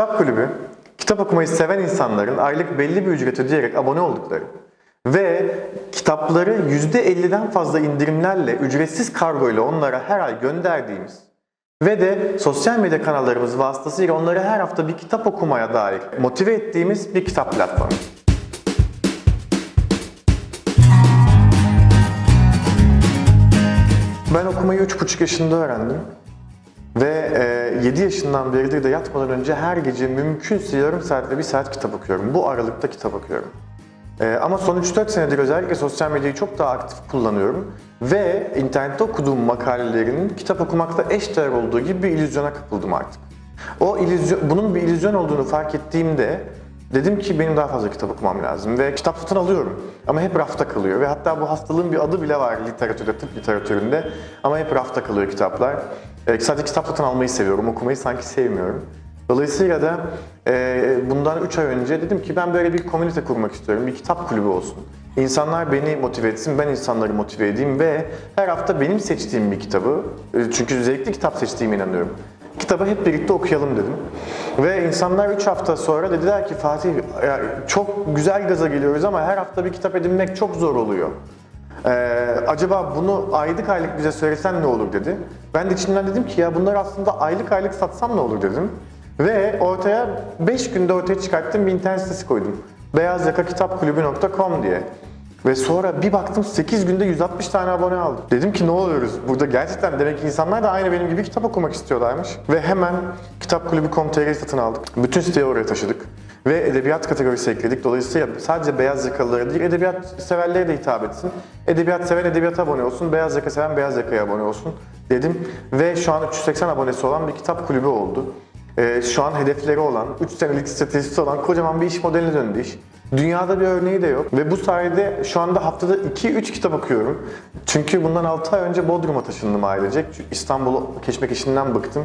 Kitap kulübü, kitap okumayı seven insanların aylık belli bir ücret ödeyerek abone oldukları ve kitapları %50'den fazla indirimlerle ücretsiz kargo ile onlara her ay gönderdiğimiz ve de sosyal medya kanallarımız vasıtasıyla onları her hafta bir kitap okumaya dair motive ettiğimiz bir kitap platformu. Ben okumayı 3,5 yaşında öğrendim. Ve e, 7 yaşından beridir de yatmadan önce her gece mümkünse yarım saatle bir saat kitap okuyorum. Bu aralıkta kitap okuyorum. E, ama son 3-4 senedir özellikle sosyal medyayı çok daha aktif kullanıyorum. Ve internette okuduğum makalelerin kitap okumakta eşdeğer olduğu gibi bir illüzyona kapıldım artık. O illüzyon, bunun bir illüzyon olduğunu fark ettiğimde dedim ki benim daha fazla kitap okumam lazım ve kitap satın alıyorum ama hep rafta kalıyor ve hatta bu hastalığın bir adı bile var literatürde, tıp literatüründe ama hep rafta kalıyor kitaplar. E, sadece kitap satın almayı seviyorum, okumayı sanki sevmiyorum. Dolayısıyla da e, bundan 3 ay önce dedim ki ben böyle bir komünite kurmak istiyorum, bir kitap kulübü olsun. İnsanlar beni motive etsin, ben insanları motive edeyim ve her hafta benim seçtiğim bir kitabı, e, çünkü zevkli kitap seçtiğime inanıyorum. Kitabı hep birlikte okuyalım dedim. Ve insanlar 3 hafta sonra dediler ki Fatih çok güzel gaza geliyoruz ama her hafta bir kitap edinmek çok zor oluyor. Ee, acaba bunu aylık aylık bize söylesen ne olur dedi. Ben de içimden dedim ki ya bunları aslında aylık aylık satsam ne olur dedim. Ve ortaya 5 günde ortaya çıkarttığım bir internet sitesi koydum. beyazyakakitapkulübü.com diye. Ve sonra bir baktım 8 günde 160 tane abone aldım. Dedim ki ne oluyoruz? Burada gerçekten demek ki insanlar da aynı benim gibi kitap okumak istiyorlarmış. Ve hemen kitapkulübü.com.tr'yi satın aldık. Bütün siteyi oraya taşıdık. Ve edebiyat kategorisi ekledik. Dolayısıyla sadece beyaz yakalılara değil, edebiyat severlere de hitap etsin. Edebiyat seven edebiyata abone olsun, beyaz yaka seven beyaz yakaya abone olsun dedim. Ve şu an 380 abonesi olan bir kitap kulübü oldu. Ee, şu an hedefleri olan, 3 senelik stratejisi olan kocaman bir iş modeline döndü iş. Dünyada bir örneği de yok ve bu sayede şu anda haftada 2-3 kitap okuyorum. Çünkü bundan 6 ay önce Bodrum'a taşındım ailecek. İstanbul'u keşmek işinden bıktım.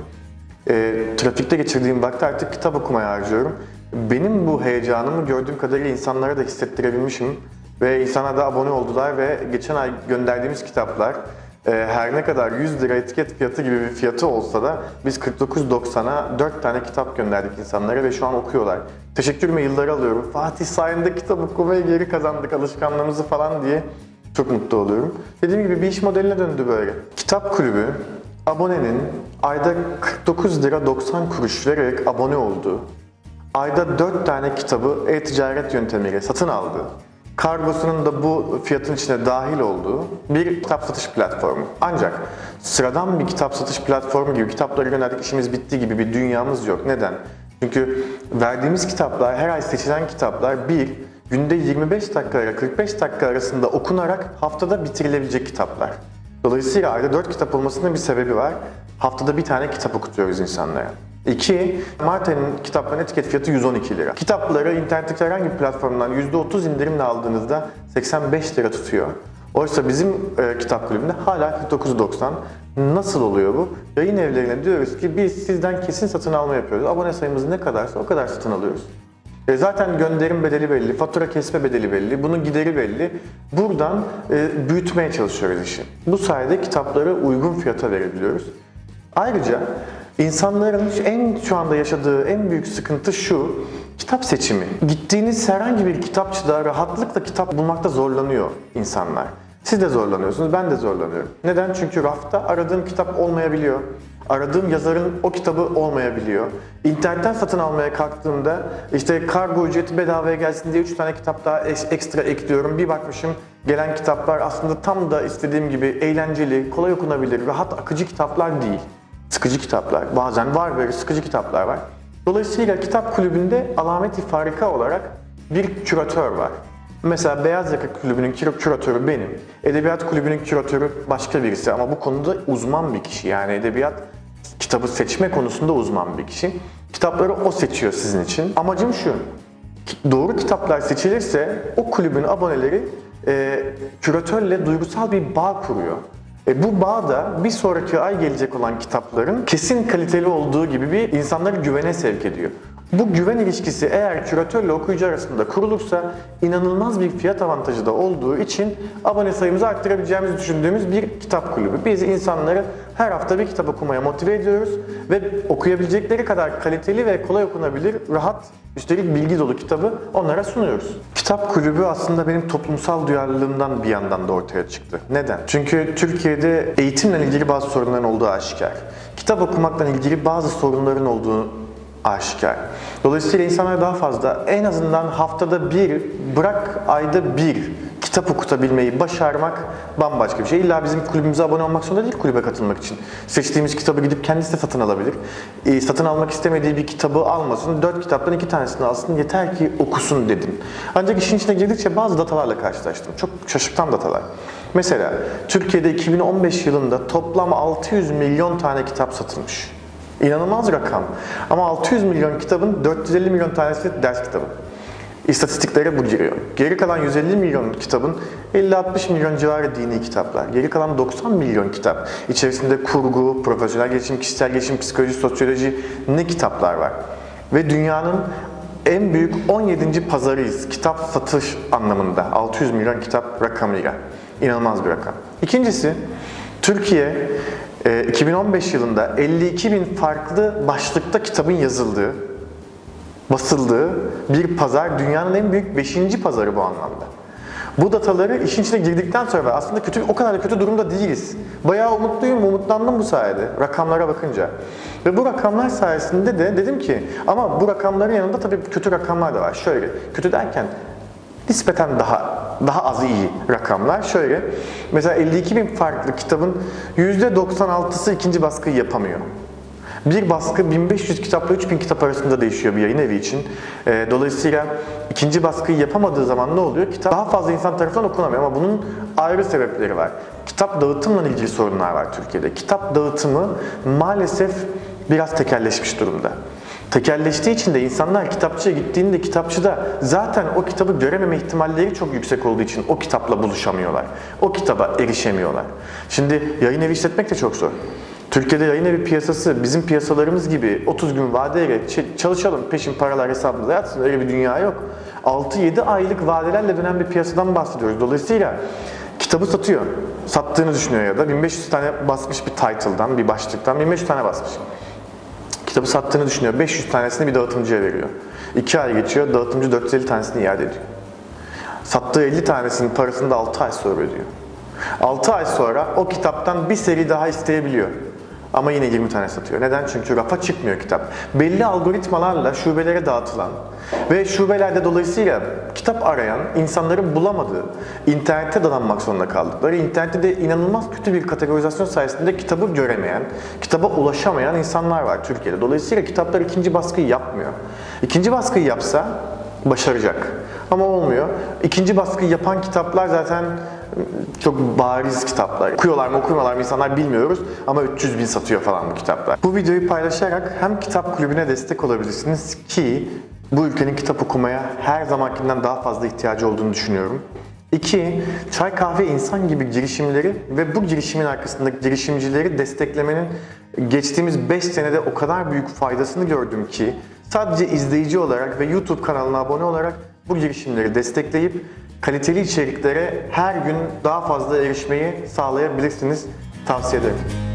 E, trafikte geçirdiğim vakti artık kitap okumaya harcıyorum. Benim bu heyecanımı gördüğüm kadarıyla insanlara da hissettirebilmişim. Ve insanlar da abone oldular ve geçen ay gönderdiğimiz kitaplar e, her ne kadar 100 lira etiket fiyatı gibi bir fiyatı olsa da biz 49.90'a 4 tane kitap gönderdik insanlara ve şu an okuyorlar. Teşekkür mailleri alıyorum. Fatih sayende kitap okumayı geri kazandık alışkanlığımızı falan diye çok mutlu oluyorum. Dediğim gibi bir iş modeline döndü böyle. Kitap kulübü abonenin ayda 49 lira 90 kuruş vererek abone olduğu, ayda 4 tane kitabı e-ticaret yöntemiyle satın aldığı, kargosunun da bu fiyatın içine dahil olduğu bir kitap satış platformu. Ancak sıradan bir kitap satış platformu gibi kitapları gönderdik işimiz bitti gibi bir dünyamız yok. Neden? Çünkü verdiğimiz kitaplar, her ay seçilen kitaplar bir, günde 25 dakika ile 45 dakika arasında okunarak haftada bitirilebilecek kitaplar. Dolayısıyla ayda 4 kitap olmasının bir sebebi var. Haftada bir tane kitap okutuyoruz insanlara. İki, Marten'in kitapların etiket fiyatı 112 lira. Kitapları internetteki herhangi bir platformdan %30 indirimle aldığınızda 85 lira tutuyor. Oysa bizim e, kitap kulübünde hala 49.90. Nasıl oluyor bu? Yayın evlerine diyoruz ki biz sizden kesin satın alma yapıyoruz. Abone sayımız ne kadarsa o kadar satın alıyoruz. E zaten gönderim bedeli belli, fatura kesme bedeli belli, bunun gideri belli. Buradan e, büyütmeye çalışıyoruz işi. Bu sayede kitapları uygun fiyata verebiliyoruz. Ayrıca insanların en şu anda yaşadığı en büyük sıkıntı şu, kitap seçimi. Gittiğiniz herhangi bir kitapçıda rahatlıkla kitap bulmakta zorlanıyor insanlar. Siz de zorlanıyorsunuz, ben de zorlanıyorum. Neden? Çünkü rafta aradığım kitap olmayabiliyor. Aradığım yazarın o kitabı olmayabiliyor. İnternetten satın almaya kalktığımda işte kargo ücreti bedavaya gelsin diye 3 tane kitap daha ekstra ekliyorum. Bir bakmışım gelen kitaplar aslında tam da istediğim gibi eğlenceli, kolay okunabilir, rahat akıcı kitaplar değil. Sıkıcı kitaplar. Bazen var böyle sıkıcı kitaplar var. Dolayısıyla kitap kulübünde alameti farika olarak bir küratör var. Mesela Beyaz Yaka Kulübü'nün kür- küratörü benim. Edebiyat Kulübü'nün küratörü başka birisi ama bu konuda uzman bir kişi. Yani edebiyat kitabı seçme konusunda uzman bir kişi. Kitapları o seçiyor sizin için. Amacım şu, doğru kitaplar seçilirse o kulübün aboneleri e, küratörle duygusal bir bağ kuruyor. E, bu bağ da bir sonraki ay gelecek olan kitapların kesin kaliteli olduğu gibi bir insanları güvene sevk ediyor. Bu güven ilişkisi eğer küratörle okuyucu arasında kurulursa inanılmaz bir fiyat avantajı da olduğu için abone sayımızı arttırabileceğimizi düşündüğümüz bir kitap kulübü. Biz insanları her hafta bir kitap okumaya motive ediyoruz ve okuyabilecekleri kadar kaliteli ve kolay okunabilir, rahat, üstelik bilgi dolu kitabı onlara sunuyoruz. Kitap kulübü aslında benim toplumsal duyarlılığımdan bir yandan da ortaya çıktı. Neden? Çünkü Türkiye'de eğitimle ilgili bazı sorunların olduğu aşikar. Kitap okumakla ilgili bazı sorunların olduğu aşikar. Dolayısıyla insanlar daha fazla en azından haftada bir, bırak ayda bir kitap okutabilmeyi başarmak bambaşka bir şey. İlla bizim kulübümüze abone olmak zorunda değil kulübe katılmak için. Seçtiğimiz kitabı gidip kendisi de satın alabilir. Ee, satın almak istemediği bir kitabı almasın, dört kitaptan iki tanesini alsın yeter ki okusun dedim. Ancak işin içine girdikçe bazı datalarla karşılaştım. Çok şaşırtan datalar. Mesela Türkiye'de 2015 yılında toplam 600 milyon tane kitap satılmış. İnanılmaz rakam. Ama 600 milyon kitabın 450 milyon tanesi ders kitabı. İstatistiklere bu giriyor. Geri kalan 150 milyon kitabın 50-60 milyon civarı dini kitaplar. Geri kalan 90 milyon kitap. İçerisinde kurgu, profesyonel gelişim, kişisel gelişim, psikoloji, sosyoloji ne kitaplar var. Ve dünyanın en büyük 17. pazarıyız kitap satış anlamında. 600 milyon kitap rakamıyla. İnanılmaz bir rakam. İkincisi, Türkiye 2015 yılında 52 bin farklı başlıkta kitabın yazıldığı, basıldığı bir pazar. Dünyanın en büyük 5. pazarı bu anlamda. Bu dataları işin içine girdikten sonra aslında kötü o kadar da kötü durumda değiliz. Bayağı umutluyum, umutlandım bu sayede rakamlara bakınca. Ve bu rakamlar sayesinde de dedim ki ama bu rakamların yanında tabii kötü rakamlar da var. Şöyle, kötü derken nispeten daha daha az iyi rakamlar. Şöyle, mesela 52 bin farklı kitabın %96'sı ikinci baskıyı yapamıyor. Bir baskı 1500 kitapla 3000 kitap arasında değişiyor bir yayın evi için. Ee, dolayısıyla ikinci baskıyı yapamadığı zaman ne oluyor? Kitap daha fazla insan tarafından okunamıyor ama bunun ayrı sebepleri var. Kitap dağıtımla ilgili sorunlar var Türkiye'de. Kitap dağıtımı maalesef biraz tekelleşmiş durumda. Tekelleştiği için de insanlar kitapçıya gittiğinde kitapçıda zaten o kitabı görememe ihtimalleri çok yüksek olduğu için o kitapla buluşamıyorlar. O kitaba erişemiyorlar. Şimdi yayın evi işletmek de çok zor. Türkiye'de yayın evi piyasası bizim piyasalarımız gibi 30 gün vadeyle çalışalım peşin paralar hesabımıza yatsın öyle bir dünya yok. 6-7 aylık vadelerle dönen bir piyasadan bahsediyoruz. Dolayısıyla kitabı satıyor. Sattığını düşünüyor ya da 1500 tane basmış bir title'dan, bir başlıktan 1500 tane basmış. Kitabı sattığını düşünüyor. 500 tanesini bir dağıtımcıya veriyor. 2 ay geçiyor, dağıtımcı 450 tanesini iade ediyor. Sattığı 50 tanesinin parasını da 6 ay sonra ödüyor. 6 ay sonra o kitaptan bir seri daha isteyebiliyor. Ama yine 20 tane satıyor. Neden? Çünkü rafa çıkmıyor kitap. Belli algoritmalarla şubelere dağıtılan ve şubelerde dolayısıyla kitap arayan insanların bulamadığı, internette dadanmak zorunda kaldıkları, internette de inanılmaz kötü bir kategorizasyon sayesinde kitabı göremeyen, kitaba ulaşamayan insanlar var Türkiye'de. Dolayısıyla kitaplar ikinci baskıyı yapmıyor. İkinci baskıyı yapsa başaracak. Ama olmuyor. İkinci baskıyı yapan kitaplar zaten çok bariz kitaplar. Okuyorlar mı okumuyorlar mı insanlar bilmiyoruz ama 300 bin satıyor falan bu kitaplar. Bu videoyu paylaşarak hem kitap kulübüne destek olabilirsiniz ki bu ülkenin kitap okumaya her zamankinden daha fazla ihtiyacı olduğunu düşünüyorum. İki, çay kahve insan gibi girişimleri ve bu girişimin arkasındaki girişimcileri desteklemenin geçtiğimiz 5 senede o kadar büyük faydasını gördüm ki sadece izleyici olarak ve YouTube kanalına abone olarak bu girişimleri destekleyip kaliteli içeriklere her gün daha fazla erişmeyi sağlayabilirsiniz. Tavsiye ederim.